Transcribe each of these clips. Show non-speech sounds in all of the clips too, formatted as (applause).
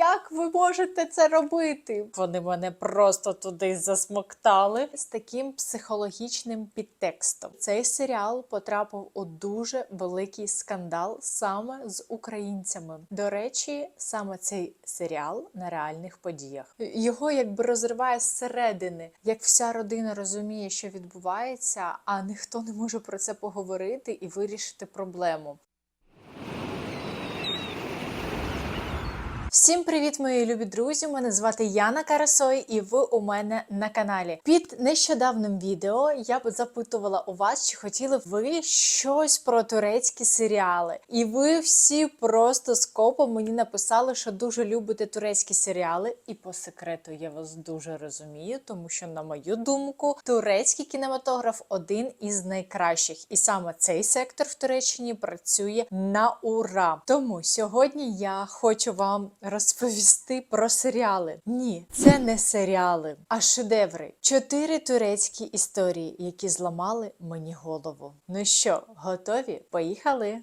як ви можете це робити? Вони мене просто туди засмоктали з таким психологічним підтекстом. Цей серіал потрапив у дуже великий скандал саме з українцями. До речі, саме цей серіал на реальних подіях. Його якби розриває зсередини, як вся родина розуміє, що відбувається, а ніхто не може про це поговорити і вирішити проблему. Всім привіт, мої любі друзі! Мене звати Яна Карасой, і ви у мене на каналі. Під нещодавним відео я б запитувала у вас, чи хотіли б ви щось про турецькі серіали. І ви всі просто скопом мені написали, що дуже любите турецькі серіали. І по секрету я вас дуже розумію, тому що, на мою думку, турецький кінематограф один із найкращих. І саме цей сектор в Туреччині працює на ура. Тому сьогодні я хочу вам розповісти про серіали. Ні, це не серіали, а шедеври. Чотири турецькі історії, які зламали мені голову. Ну що, готові? Поїхали!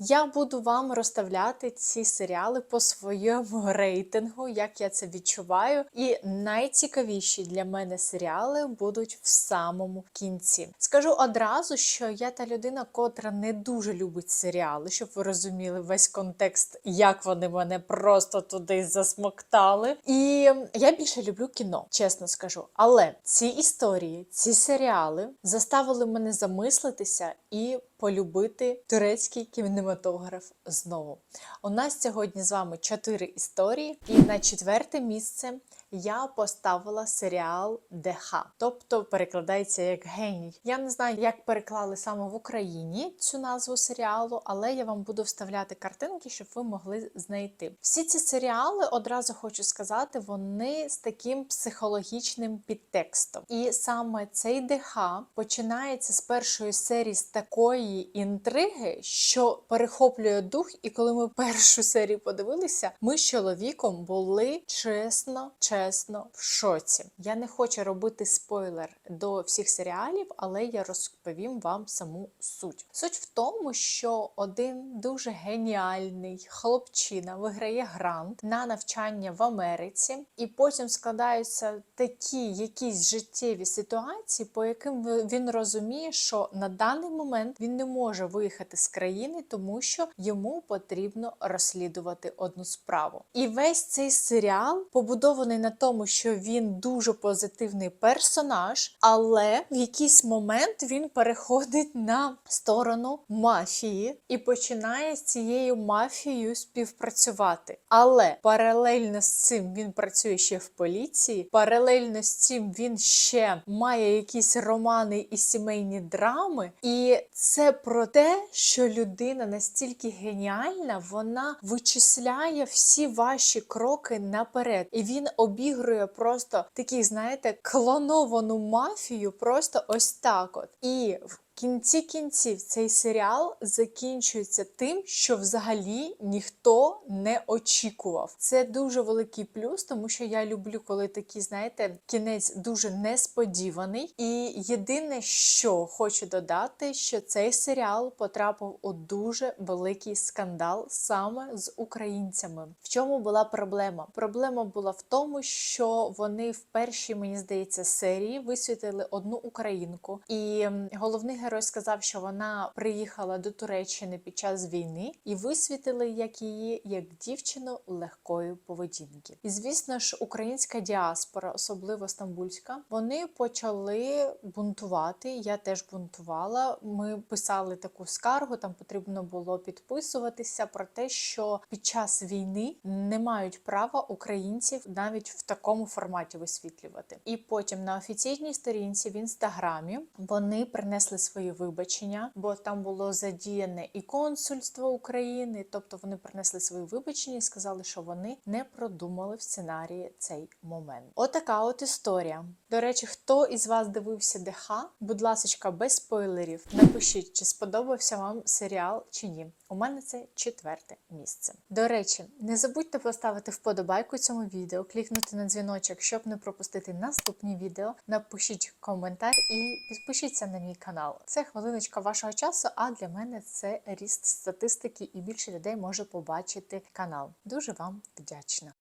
Я буду вам розставляти ці серіали по своєму (laughs) рейтингу, як я це відчуваю. І найцікавіші для мене серіали будуть в самому кінці. Скажу одразу, що я та людина, котра не дуже любить серіали, щоб ви розуміли весь контекст, як вони мене просто туди засмоктали. І я більше люблю кіно, чесно скажу. Але ці історії, ці серіали заставили мене замислитися і полюбити турецький кінематограф знову. У нас сьогодні з вами чотири історії, і на четверте місце я поставила серіал ДХ, тобто перекладається як геній. Я не знаю, як переклали саме в Україні цю назву серіалу, але я вам буду вставляти картинки, щоб ви могли знайти. Всі ці серіали, одразу хочу сказати, вони з таким психологічним підтекстом. І саме цей ДХ починається з першої серії з такої інтриги, що перехоплює дух. І коли ми першу серію подивилися, ми з чоловіком були чесно, чесно в шоці. Я не хочу робити спойлер до всіх серіалів, але я розповім вам саму суть. Суть в тому, що один дуже геніальний хлопчина виграє грант на навчання в Америці, і потім складаються такі якісь життєві ситуації, по яким він розуміє, що на даний момент він не може виїхати з країни, тому що йому потрібно розслідувати одну справу. І весь цей серіал побудований на тому, що він дуже позитивний персонаж, але в якийсь момент він переходить на сторону мафії і починає з цією мафією співпрацювати. Але паралельно з цим він працює ще в поліції. Паралельно з цим він ще має якісь романи і сімейні драми. І це про те, що людина настільки геніальна, вона вичисляє всі ваші кроки наперед. І він обігрує просто такі, знаєте, клоновану мафію, просто ось так от. І в кінці кінців цей серіал закінчується тим, що взагалі ніхто не очікував. Це дуже великий плюс, тому що я люблю, коли такий, знаєте, кінець дуже несподіваний. І єдине, що хочу додати, що цей серіал потрапив у дуже великий скандал саме з українцями. В чому була проблема? Проблема була в тому, що вони в першій, мені здається, серії висвітили одну українку, і головний герой сказав, що вона приїхала до Туреччини під час війни і висвітили як її як дівчину легкої поведінки. І звісно ж, українська діаспора, особливо стамбульська, вони почали бунтувати. Я теж бунтувала. Ми писали таку скаргу. Там потрібно було підписуватися про те, що під час війни не мають права українців навіть в такому форматі висвітлювати. І потім на офіційній сторінці в інстаграмі вони принесли свої вибачення, бо там було задіяне і консульство України, тобто вони принесли свої вибачення і сказали, що вони не продумали в сценарії цей момент. Отака от історія. До речі, хто із вас дивився ДХ? Будь ласка, без спойлерів, напишіть, чи сподобався вам серіал чи ні. У мене це четверте місце. До речі, не забудьте поставити вподобайку цьому відео, клікнути на дзвіночок, щоб не пропустити наступні відео. Напишіть коментар і підпишіться на мій канал. Це хвилиночка вашого часу, а для мене це ріст статистики і більше людей може побачити канал. Дуже вам вдячна.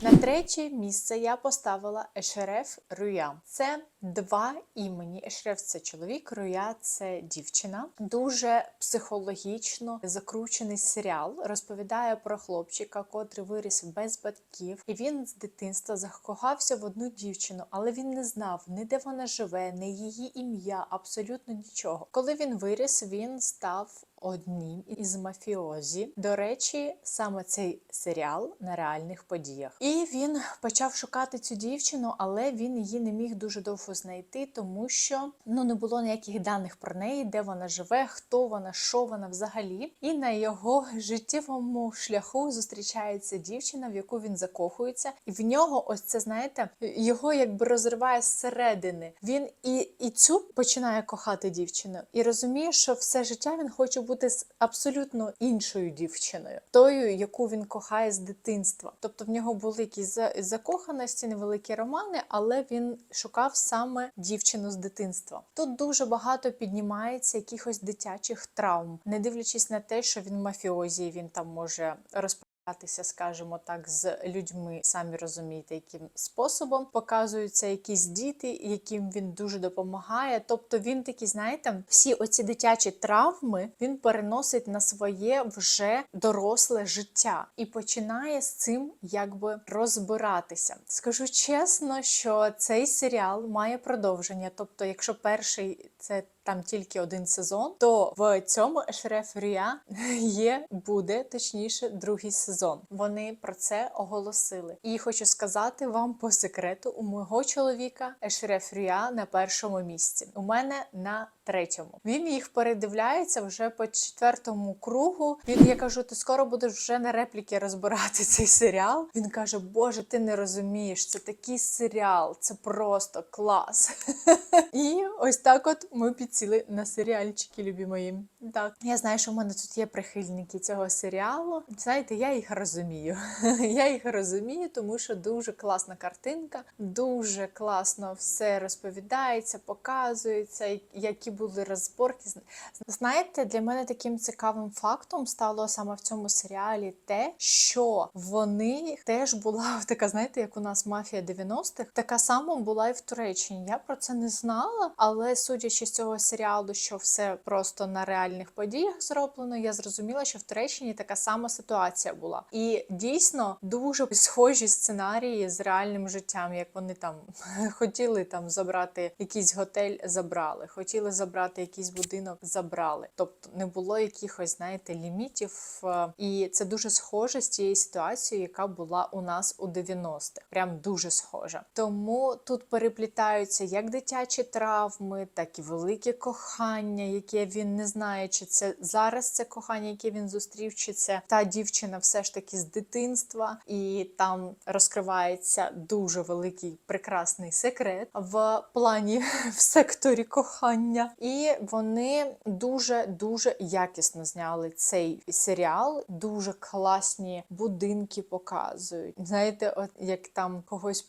На третє місце я поставила Ешереф Руя. Це два імені. Ешереф це чоловік, Руя це дівчина. Дуже психологічно закручений серіал. Розповідає про хлопчика, котрий виріс без батьків, і він з дитинства закохався в одну дівчину, але він не знав ні де вона живе, ні її ім'я, абсолютно нічого. Коли він виріс, він став одним із мафіозі. До речі, саме цей серіал на реальних подіях. І він почав шукати цю дівчину, але він її не міг дуже довго знайти, тому що ну не було ніяких даних про неї, де вона живе, хто вона, що вона взагалі. І на його життєвому шляху зустрічається дівчина, в яку він закохується, і в нього ось це знаєте, його якби розриває зсередини. Він і, і цю починає кохати дівчину, і розуміє, що все життя він хоче бути з абсолютно іншою дівчиною, тою, яку він кохає з дитинства. Тобто в нього були якісь закоханості, невеликі романи, але він шукав саме дівчину з дитинства. Тут дуже багато піднімається якихось дитячих травм, не дивлячись на те, що він мафіозі, він там може розповідати. Скажімо так, з людьми, самі розумієте, яким способом показуються якісь діти, яким він дуже допомагає. Тобто він такі, знаєте, всі оці дитячі травми він переносить на своє вже доросле життя і починає з цим якби розбиратися. Скажу чесно, що цей серіал має продовження. Тобто, якщо перший це там тільки один сезон, то в цьому Ешреф Рія (laughs) є, буде точніше другий сезон. Вони про це оголосили. І хочу сказати вам по секрету: у мого чоловіка Ешреф Рія на першому місці. У мене на третьому. Він їх передивляється вже по четвертому кругу. Він я кажу, ти скоро будеш вже на репліки розбирати цей серіал. Він каже: Боже, ти не розумієш, це такий серіал, це просто клас. (laughs) І ось так, от ми підсіли на серіальчики, любі мої. Так, я знаю, що в мене тут є прихильники цього серіалу. Знаєте, я їх розумію. (laughs) Я їх розумію, тому що дуже класна картинка, дуже класно все розповідається, показується, які були розборки. Знаєте, для мене таким цікавим фактом стало саме в цьому серіалі те, що вони теж була (laughs) така, знаєте, як у нас мафія 90-х, така сама була і в Туреччині. Я про це не знала, але судячи з цього серіалу, що все просто на реальних подіях зроблено, я зрозуміла, що в Туреччині така сама ситуація була. І дійсно дуже схожі сценарії з реальним життям, як вони там (laughs) хотіли там забрати якийсь готель, забрали, хотіли забрати якийсь будинок, забрали. Тобто не було якихось, знаєте, лімітів. е, І це дуже схоже з тією ситуацією, яка була у нас у 90-х. Прям дуже схожа. Тому тут переплітаються як дитячі травми, так і велике кохання, яке він не знає, чи це зараз це кохання, яке він зустрів, чи це та дівчина все ж таки з дитинства, і там розкривається дуже великий прекрасний секрет в плані (laughs) в секторі кохання. І вони дуже дуже якісно зняли цей серіал. Дуже класні будинки показують. Знаєте, от як там когось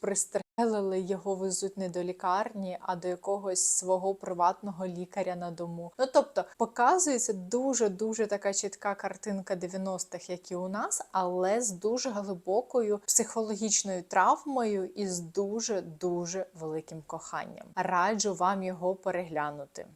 пристрелили, його везуть не до лікарні, а до якогось свого приватного лікаря на дому. Ну тобто показується дуже дуже така чітка картинка 90-х, як і у нас, але з дуже глибокою психологічною травмою і з дуже дуже великим коханням. Раджу вам його переглянути.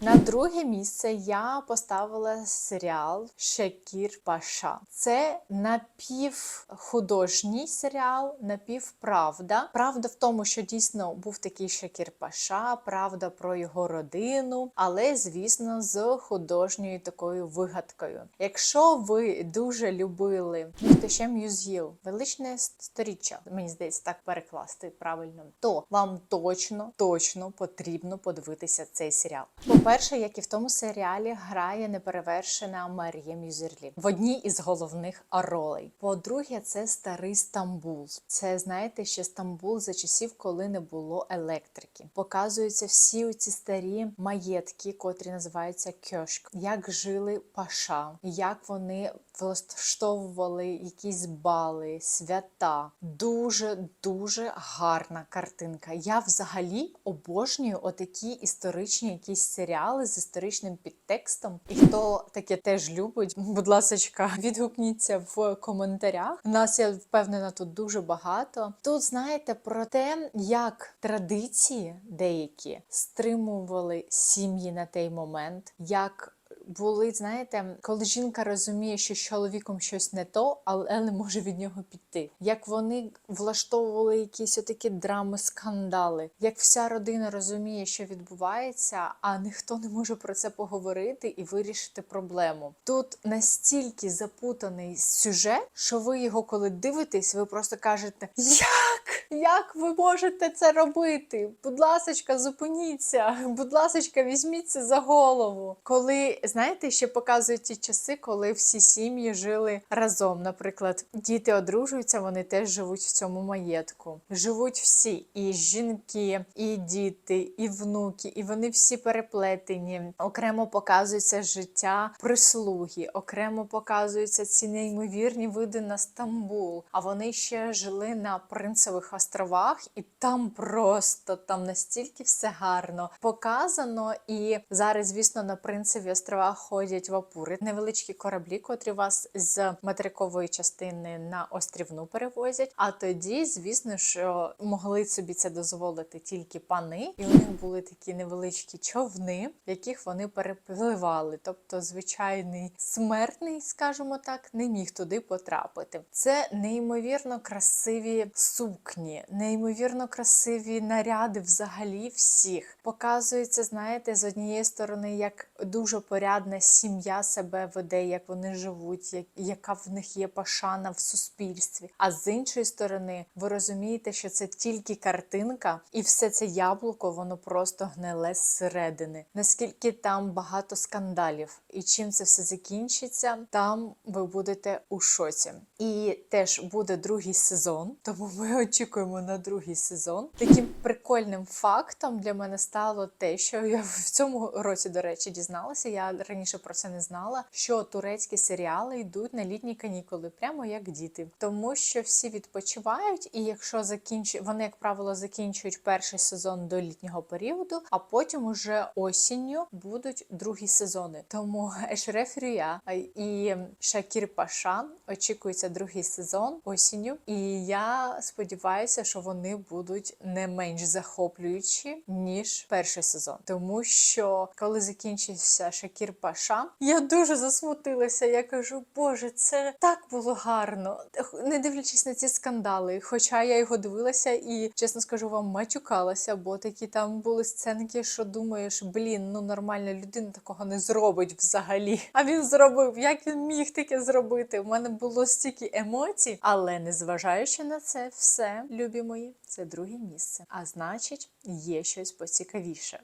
На друге місце я поставила серіал Шекір Паша. Це напівхудожній серіал, напівправда. Правда в тому, що дійсно був такий Шекір Паша, правда про його родину, але звісно з художньою такою вигадкою. Якщо ви дуже любили Мухтешем Юз'їл, величне сторіччя, мені здається, так перекласти правильно, то вам точно, точно потрібно подивитися цей серіал. По По-перше, як і в тому серіалі, грає неперевершена Марія Мюзерлі в одній із головних ролей. По-друге, це старий Стамбул. Це знаєте, ще Стамбул за часів, коли не було електрики. Показуються всі ці старі маєтки, котрі називаються кьошк, як жили паша, як вони влаштовували якісь бали, свята. Дуже дуже гарна картинка. Я взагалі обожнюю отакі історичні якісь серіали з історичним підтекстом. І хто таке теж любить, будь ласка, (laughs) відгукніться в коментарях. У нас я впевнена тут дуже багато. Тут знаєте про те, як традиції деякі стримували сім'ї на той момент, як були, знаєте, коли жінка розуміє, що з чоловіком щось не то, але не може від нього піти. Як вони влаштовували якісь отакі драми, скандали, як вся родина розуміє, що відбувається, а ніхто не може про це поговорити і вирішити проблему. Тут настільки запутаний сюжет, що ви його, коли дивитесь, ви просто кажете: Як? Як ви можете це робити? Будь ласочка, зупиніться, (laughs) будь ласочка, візьміться за голову. Коли знаєте, ще показують ті часи, коли всі сім'ї жили разом. Наприклад, діти одружуються, вони теж живуть в цьому маєтку. Живуть всі, і жінки, і діти, і внуки, і вони всі переплетені. Окремо показується життя прислуги, окремо показуються ці неймовірні види на Стамбул. А вони ще жили на принцевих островах, і там просто там настільки все гарно показано. І зараз, звісно, на принцеві острова ходять вапури, невеличкі кораблі, котрі вас з материкової частини на острівну перевозять. А тоді, звісно, що могли собі це дозволити тільки пани, і у них були такі невеличкі човни, в яких вони перепливали. Тобто, звичайний смертний, скажімо так, не міг туди потрапити. Це неймовірно красиві сукні, неймовірно красиві наряди взагалі всіх. Показується, знаєте, з однієї сторони, як дуже порядна сім'я себе веде, як вони живуть, як, яка в них є пошана в суспільстві. А з іншої сторони, ви розумієте, що це тільки картинка, і все це яблуко, воно просто гниле зсередини. Наскільки там багато скандалів, і чим це все закінчиться, там ви будете у шоці. І теж буде другий сезон, тому ми (laughs) очікуємо на другий сезон. Таким прикольним фактом для мене стало те, що я в цьому році, до речі, дізналася. Я раніше про це не знала. Що турецькі серіали йдуть на літні канікули, прямо як діти, тому що всі відпочивають, і якщо закінчують, вони, як правило, закінчують перший сезон до літнього періоду, а потім уже осінню будуть другі сезони. Тому Ешреф Рюя і Шакір Пашан очікується другий сезон осінню. І я сподіваюся, що вони будуть не менш захоплюючі ніж перший сезон, тому що коли закінчився Шакір Паша, я дуже засмутилася. Я кажу, Боже, це так було гарно, не дивлячись на ці скандали. Хоча я його дивилася і, чесно скажу вам, матюкалася, бо такі там були сценки, що думаєш, блін, ну нормальна людина такого не зробить взагалі. А він зробив, як він міг таке зробити? У мене було стільки емоцій, але незважаючи на це все, любі мої, це друге місце. А значить, є щось поцікавіше.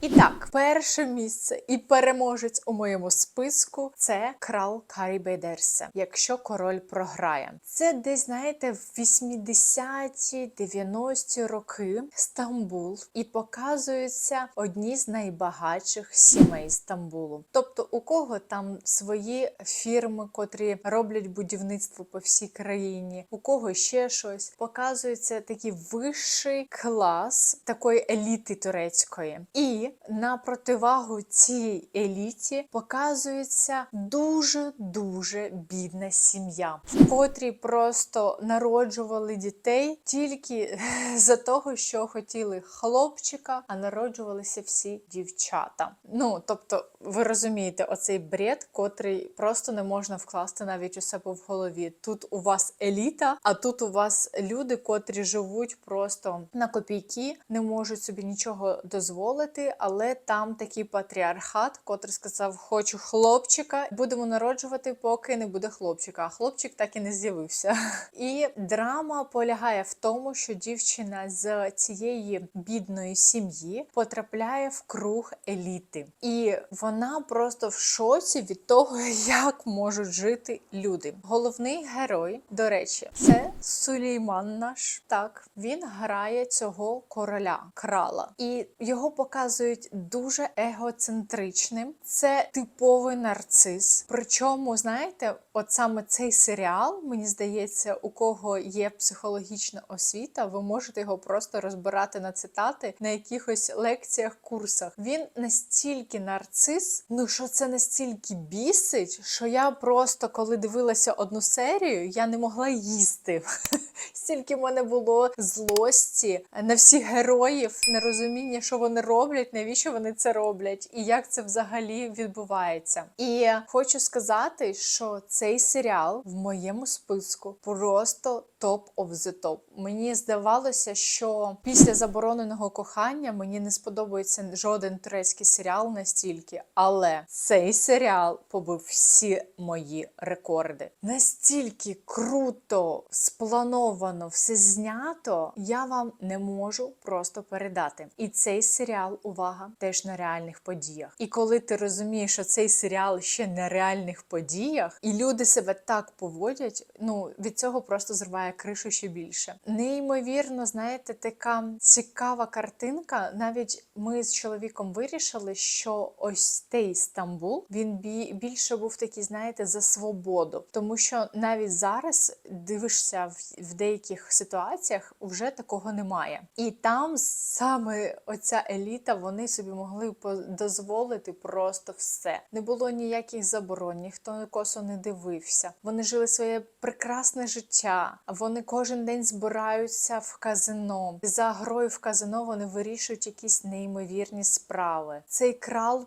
І так, перше місце і переможець у моєму списку це крал Карібедерсе, якщо король програє. Це десь, знаєте, в 80-ті, 90-ті роки Стамбул і показуються одні з найбагатших сімей Стамбулу. Тобто, у кого там свої фірми, котрі роблять будівництво по всій країні, у кого ще щось, показується такий вищий клас такої еліти турецької. І на противагу цій еліті показується дуже-дуже бідна сім'я, в котрій просто народжували дітей тільки (laughs) за того, що хотіли хлопчика, а народжувалися всі дівчата. Ну тобто, ви розумієте, оцей бред, котрий просто не можна вкласти навіть у себе в голові. Тут у вас еліта, а тут у вас люди, котрі живуть просто на копійки, не можуть собі нічого дозволити, але там такий патріархат, котрий сказав: Хочу хлопчика, будемо народжувати, поки не буде хлопчика. А хлопчик так і не з'явився. (laughs) І драма полягає в тому, що дівчина з цієї бідної сім'ї потрапляє в круг еліти, і вона просто в шоці від того, (laughs) як можуть жити люди. Головний герой, до речі, це Сулейман наш. Так він грає цього короля, крала, і його показують дуже егоцентричним. Це типовий нарцис. Причому, знаєте, от саме цей серіал, мені здається, у кого є психологічна освіта, ви можете його просто розбирати на цитати на якихось лекціях, курсах. Він настільки нарцис, ну що це настільки бісить, що я просто коли дивилася одну серію, я не могла їсти. (laughs) Стільки в мене було злості на всіх героїв, нерозуміння, що вони роблять, навіщо вони це роблять, і як це взагалі відбувається. І хочу сказати, що цей серіал в моєму списку просто топ of the top. Мені здавалося, що після забороненого кохання мені не сподобається жоден турецький серіал настільки, але цей серіал побив всі мої рекорди. Настільки круто сплановано все знято, я вам не можу просто передати. І цей серіал, увага, теж на реальних подіях. І коли ти розумієш, що цей серіал ще на реальних подіях, і люди себе так поводять, ну від цього просто зриває кришу ще більше. Неймовірно, знаєте, така цікава картинка. Навіть ми з чоловіком вирішили, що ось цей Стамбул він більше був такий, знаєте, за свободу, тому що навіть зараз дивишся в, деяких ситуаціях, вже такого немає. І там саме оця еліта, вони собі могли дозволити просто все. Не було ніяких заборон, ніхто косо не дивився. Вони жили своє прекрасне життя. Вони кожен день збираються в казино. За грою в казино вони вирішують якісь неймовірні справи. Цей крал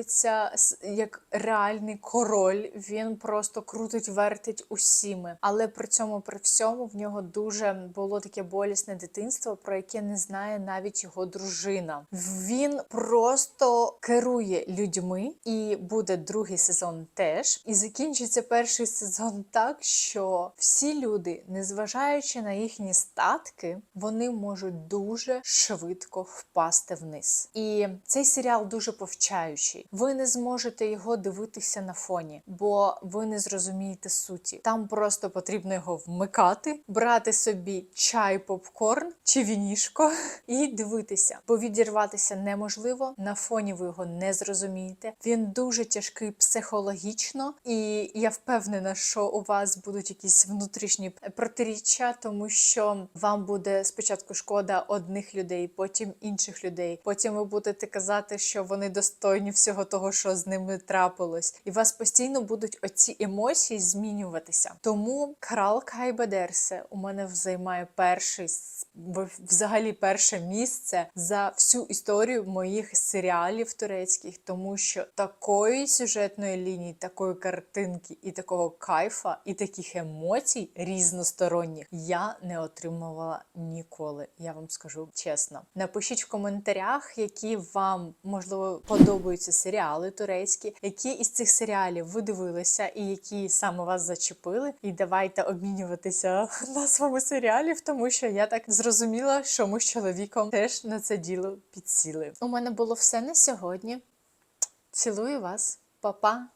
поводиться як реальний король. Він просто крутить, вертить усіми. Але при цьому, при всьому, в нього дуже було таке болісне дитинство, про яке не знає навіть його дружина. Він просто керує людьми, і буде другий сезон теж. І закінчиться перший сезон так, що всі люди, незважаючи на їхні статки, вони можуть дуже швидко впасти вниз. І цей серіал дуже повчаючий. Ви не зможете його дивитися на фоні, бо ви не зрозумієте суті. Там просто потрібно його вмикати, брати собі чай, попкорн чи вінішко (laughs) і дивитися, бо відірватися неможливо. На фоні ви його не зрозумієте. Він дуже тяжкий психологічно, і я впевнена, що у вас будуть якісь внутрішні протиріччя, тому що вам буде спочатку шкода одних людей, потім інших людей. Потім ви будете казати, що вони достойні всього того, що з ними трапилось, і у вас постійно будуть оці емоції змінюватися. Тому Крал Кайбедерсе у мене займає перший взагалі перше місце за всю історію моїх серіалів турецьких, тому що такої сюжетної лінії, такої картинки і такого кайфа, і таких емоцій різносторонніх я не отримувала ніколи. Я вам скажу чесно. Напишіть в коментарях, які вам можливо подобаються серіали турецькі, які із цих серіалів ви дивилися, і які саме вас зачепили. І давайте обмінюватися (laughs) назвами серіалів, тому що я так зрозуміла, що ми з чоловіком теж на це діло підсіли. У мене було все на сьогодні. Цілую вас, Па-па!